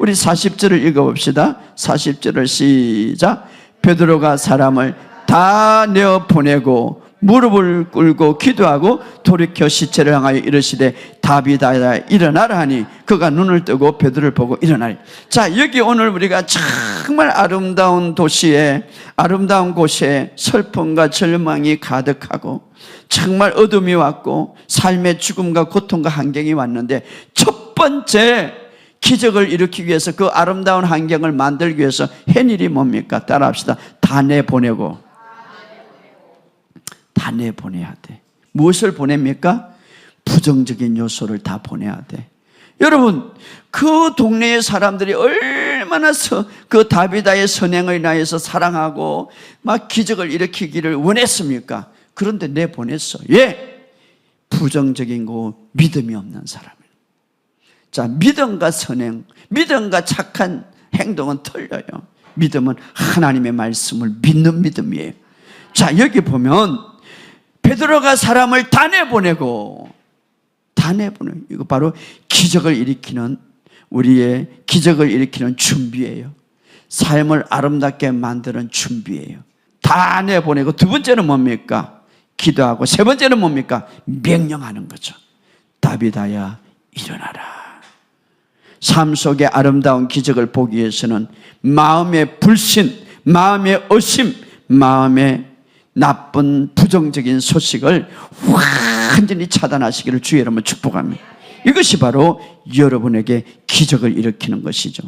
우리 40절을 읽어봅시다. 40절을 시작. 베드로가 사람을 다 내어 보내고 무릎을 꿇고 기도하고 돌이켜 시체를 향하여 이르시되 다비다야 일어나라 하니 그가 눈을 뜨고 베드로를 보고 일어나리. 자, 여기 오늘 우리가 정말 아름다운 도시에 아름다운 곳에 슬픔과 절망이 가득하고 정말 어둠이 왔고 삶의 죽음과 고통과 환경이 왔는데 첫 번째 기적을 일으키기 위해서 그 아름다운 환경을 만들기 위해서 한 일이 뭡니까? 따라합시다. 다 내보내고 다 내보내야 돼. 무엇을 보냅니까? 부정적인 요소를 다 보내야 돼. 여러분, 그 동네의 사람들이 얼마나 서, 그 다비다의 선행을 인하여서 사랑하고 막 기적을 일으키기를 원했습니까? 그런데 내보냈어. 예! 부정적인 거 믿음이 없는 사람을. 자, 믿음과 선행, 믿음과 착한 행동은 틀려요. 믿음은 하나님의 말씀을 믿는 믿음이에요. 자, 여기 보면 베드로가 사람을 다 내보내고 다 내보내. 이거 바로 기적을 일으키는 우리의 기적을 일으키는 준비예요. 삶을 아름답게 만드는 준비예요. 다 내보내고 두 번째는 뭡니까? 기도하고 세 번째는 뭡니까? 명령하는 거죠. 다비다야 일어나라. 삶 속의 아름다운 기적을 보기 위해서는 마음의 불신, 마음의 의심, 마음의 나쁜 부정적인 소식을 완전히 차단하시기를 주의 여러분 축복합니다. 이것이 바로 여러분에게 기적을 일으키는 것이죠.